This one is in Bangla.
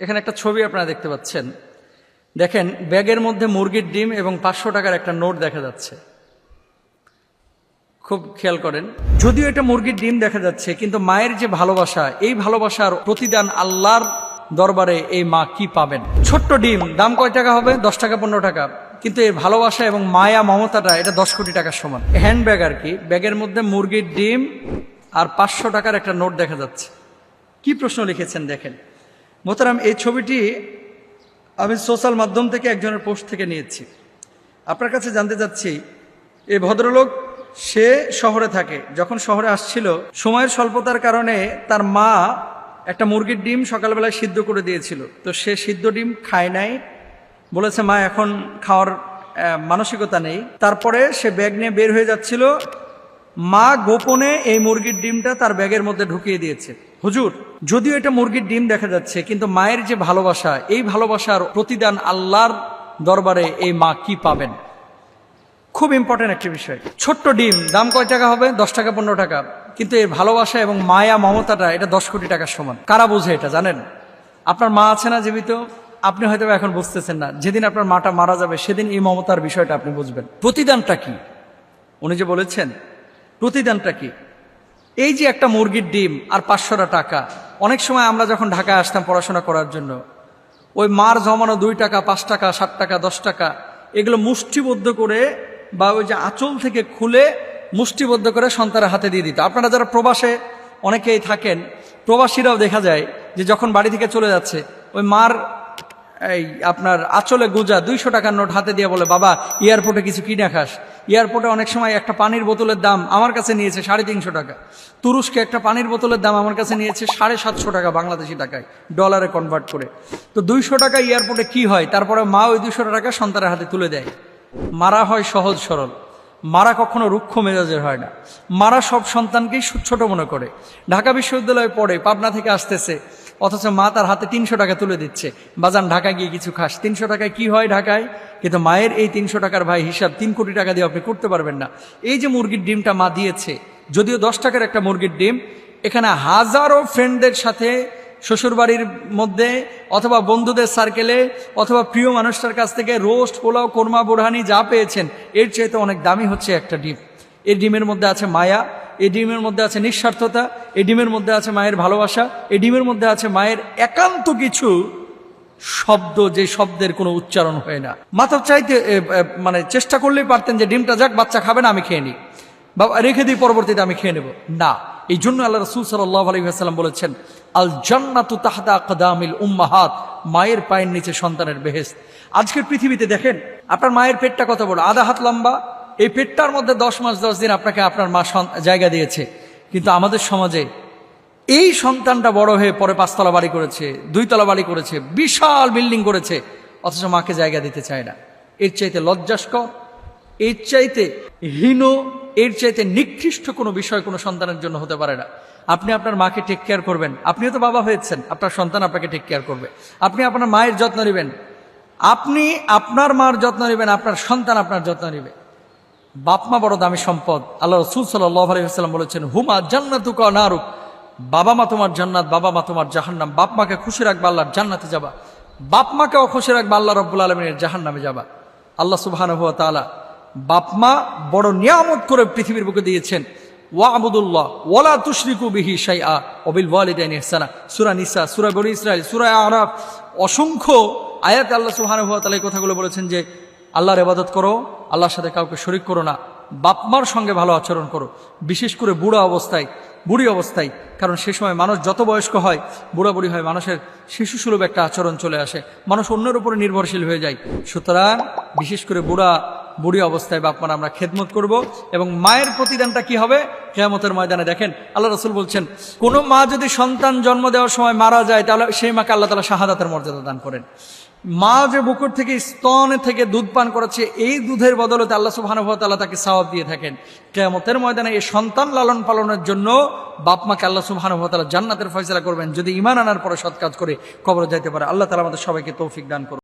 এখানে একটা ছবি আপনারা দেখতে পাচ্ছেন। দেখেন, ব্যাগের মধ্যে মুরগির ডিম এবং পাঁচশো টাকার একটা নোট দেখা যাচ্ছে। খুব খেয়াল করেন। যদিও এটা মুরগির ডিম দেখা যাচ্ছে, কিন্তু মায়ের যে ভালোবাসা, এই ভালোবাসার প্রতিদান আল্লাহর দরবারে এই মা কি পাবেন? ছোট্ট ডিম, দাম কয় টাকা হবে? দশ টাকা, পনেরো টাকা। কিন্তু এর ভালোবাসা এবং মায়া, মমতাটা, এটা দশ কোটি টাকার সমান। হ্যান্ড ব্যাগ আর কি, ব্যাগের মধ্যে মুরগির ডিম আর পাঁচশো টাকার একটা নোট দেখা যাচ্ছে। কি প্রশ্ন লিখেছেন দেখেন। মোতারাম এই ছবিটি আমি সোশ্যাল মাধ্যম থেকে একজনের পোস্ট থেকে নিয়েছি। আপনার কাছে জানতে চাচ্ছি, এই ভদ্রলোক, সে শহরে থাকে, যখন শহরে আসছিল, সময়ের স্বল্পতার কারণে তার মা একটা মুরগির ডিম সকালবেলায় সিদ্ধ করে দিয়েছিল। তো সে সিদ্ধ ডিম খায় নাই, বলেছে, মা, এখন খাওয়ার মানসিকতা নেই। তারপরে সে ব্যাগ নিয়ে বের হয়ে যাচ্ছিল। মা গোপনে এই মুরগির ডিমটা তার ব্যাগের মধ্যে ঢুকিয়ে দিয়েছে। হুজুর, যদিও এটা মুরগির ডিম দেখা যাচ্ছে, কিন্তু মায়ের যে ভালোবাসা, এই ভালোবাসার প্রতিদান আল্লাহর দরবারে এই মা কি পাবেন? খুব ইম্পর্টেন্ট একটি বিষয়। ছোট্ট ডিম, দাম কয় টাকা হবে? দশ টাকা, পনেরো টাকা। কিন্তু এর ভালোবাসা এবং মায়া, মমতাটা, এটা দশ কোটি টাকার সমান। কারা বোঝে এটা, জানেন? আপনার মা আছে না জীবিত? আপনি হয়তো এখন বুঝতেছেন না। যেদিন আপনার মাটা মারা যাবে, সেদিন এই মমতার বিষয়টা আপনি বুঝবেন। প্রতিদানটা কি? উনি যে বলেছেন, প্রতিদানটা কি? এই যে একটা মুরগির ডিম আর পাঁচশোটা টাকা, অনেক সময় আমরা যখন ঢাকায় আসতাম পড়াশোনা করার জন্য, ওই মার জমানো দুই টাকা, পাঁচ টাকা, সাত টাকা, দশ টাকা, এগুলো মুষ্টিবদ্ধ করে বা ওই যে আঁচল থেকে খুলে মুষ্টিবদ্ধ করে সন্তানের হাতে দিয়ে দিত। আপনারা যারা প্রবাসে অনেকেই থাকেন, প্রবাসীরাও দেখা যায় যে যখন বাড়ি থেকে চলে যাচ্ছে, ওই মার এই আপনার আঁচলে গোজা দুইশো টাকার নোট হাতে দিয়ে বলে, বাবা, এয়ারপোর্টে কিছু কিনে খাস। এয়ারপোর্টে অনেক সময় একটা পানির বোতলের দাম আমার কাছে নিয়েছে সাড়ে তিনশো টাকা। তুরস্কে একটা পানির বোতলের দাম আমার কাছে নিয়েছে সাড়ে সাতশো টাকা বাংলাদেশি টাকায় ডলারে কনভার্ট করে। তো দুইশো টাকা এয়ারপোর্টে কি হয়? তারপরে মা ওই দুইশো টাকা সন্তানের হাতে তুলে দেয়। মারা হয় সহজ সরল। মারা কখনো রুক্ষ মেজাজের হয় না। মারা সব সন্তানকেই ছোট মনে করে। ঢাকা বিশ্ববিদ্যালয়ে পড়ে, পাবনা থেকে আসতেছে। অথচ মা তার হাতে তিনশো টাকা তুলে দিচ্ছে। বাজান ঢাকা গিয়ে কিছু খাস। তিনশো টাকায় কি হয় ঢাকায়? কিন্তু মায়ের এই তিনশো টাকার ভাই হিসাব তিন কোটি টাকা দিয়ে আপনি করতে পারবেন না। এই যে মুরগির ডিমটা মা দিয়েছে, যদিও দশ টাকার একটা মুরগির ডিম, এখানে হাজারো ফ্রেন্ডদের সাথে, শ্বশুরবাড়ির মধ্যে, অথবা বন্ধুদের সার্কেলে অথবা প্রিয় মানুষটার কাছ থেকে রোস্ট, পোলাও, কোরমা, বোরহানি যা পেয়েছেন, এর চাইতে অনেক দামি হচ্ছে একটা ডিম। এই ডিমের মধ্যে আছে মায়া এই ডিমের মধ্যে আছে নিঃস্বার্থতা এই ডিমের মধ্যে আছে মায়ের ভালোবাসা এই ডিমের মধ্যে আছে মায়ের একান্ত কিছু শব্দ যে শব্দের কোনো উচ্চারণ হয় না। মাথা চাইতে মানে চেষ্টা করলেই পারতেন যে ডিমটা যাক, বাচ্চা খাবে না, আমি খেয়ে নিই। বাবা, রেখে দিই, পরবর্তীতে আমি খেয়ে নেব। না, এই জন্য আল্লাহ রসুল সাল্লাহ আলহিহাস্লাম বলেছেন আল জান্নাতু তাহদা কদামিল উম্মাহাত মায়ের পায়ের নিচে সন্তানের বেহেস আজকের পৃথিবীতে দেখেন, আপনার মায়ের পেটটা কত বড়? আধা হাত লম্বা এই পেটটার মধ্যে দশ মাস, দশ দিন আপনাকে আপনার মা জায়গা দিয়েছে। কিন্তু আমাদের সমাজে এই সন্তানটা বড় হয়ে পরে পাঁচতলা বাড়ি করেছে, দুইতলা বাড়ি করেছে, বিশাল বিল্ডিং করেছে, অথচ মাকে জায়গা দিতে চায় না। এর চাইতে লজ্জাস্কর এর চাইতে হীন, এর চাইতে নিকৃষ্ট কোনো বিষয় কোনো সন্তানের জন্য হতে পারে না। আপনি আপনার মাকে টেক কেয়ার করবেন। আপনিও তো বাবা হয়েছেন, আপনার সন্তান আপনাকে টেক কেয়ার করবে। আপনি আপনার মায়ের যত্ন নেবেন। আপনি আপনার মার যত্ন নেবেন, আপনার সন্তান আপনার যত্ন নেবে। বাপমা বড় দামি সম্পদ। আল্লাহ রসুল সাল্লাহ বলেছেন, হুমা জান্নাতুক নারুক। বাবা মা তোমার জান্নাত, বাবা মা তোমার জাহান্নাম। বাপ মাকে খুশি রাখবা, আল্লাহর জান্নাতে যাবা। বাপ মাকেও খুশি রাখবা, আল্লাহ রব্বুল আলমিনের জাহান্নামে যাবা। আল্লাহ সুবহান তালা বাপ মা বড় নিয়ামত করে পৃথিবীর বুকে দিয়েছেন ওয়া আবুদুল্লাহ ওয়ালা তুশরিকু বিহি অবিল ওয়ালিদাইন সূরা নিসা, সূরা বনি ইসরাইল সূরা আরাফ, অসংখ্য আয়াত আল্লাহ তাআলা এই কথাগুলো বলেছেন যে, আল্লাহর ইবাদত করো আল্লাহর সাথে কাউকে শরিক করো না। বাপমার সঙ্গে ভালো আচরণ করো। বিশেষ করে বুড়ো অবস্থায়, বুড়ি অবস্থায়। কারণ সে সময় মানুষ যত বয়স্ক হয়, বুড়া বুড়ি হয় মানুষের শিশু সুলভ একটা আচরণ চলে আসে। মানুষ অন্যের উপরে নির্ভরশীল হয়ে যায়। সুতরাং বিশেষ করে বুড়া, বুড়ি অবস্থায় বাপমার আমরা খেদমত করব। এবং মায়ের প্রতিদানটা কি হবে? কেয়ামতের ময়দানে দেখেন, আল্লাহ রসুল বলছেন, কোনো মা যদি সন্তান জন্ম দেওয়ার সময় মারা যায়, তাহলে সেই মাকে আল্লাহ তালা শাহাদাতের মর্যাদা দান করেন। মা যে বুকুর থেকে, স্তনে থেকে দুধ পান করেছে এই দুধের বদলতে আল্লাহ সুবাহানুভাতাল্লাহ তাকে সাওয়াব দিয়ে থাকেন। কেয়ামতের ময়দানে এই সন্তান লালন পালনের জন্য বাপ মাকে আল্লাহ সুবাহানুভাতাল্লাহ জান্নাতের ফয়সলা করবেন। যদি ইমান আনার পরে সৎ কাজ করে কবর যাইতে পারে। আল্লাহ তালা আমাদের সবাইকে তৌফিক দান করুন।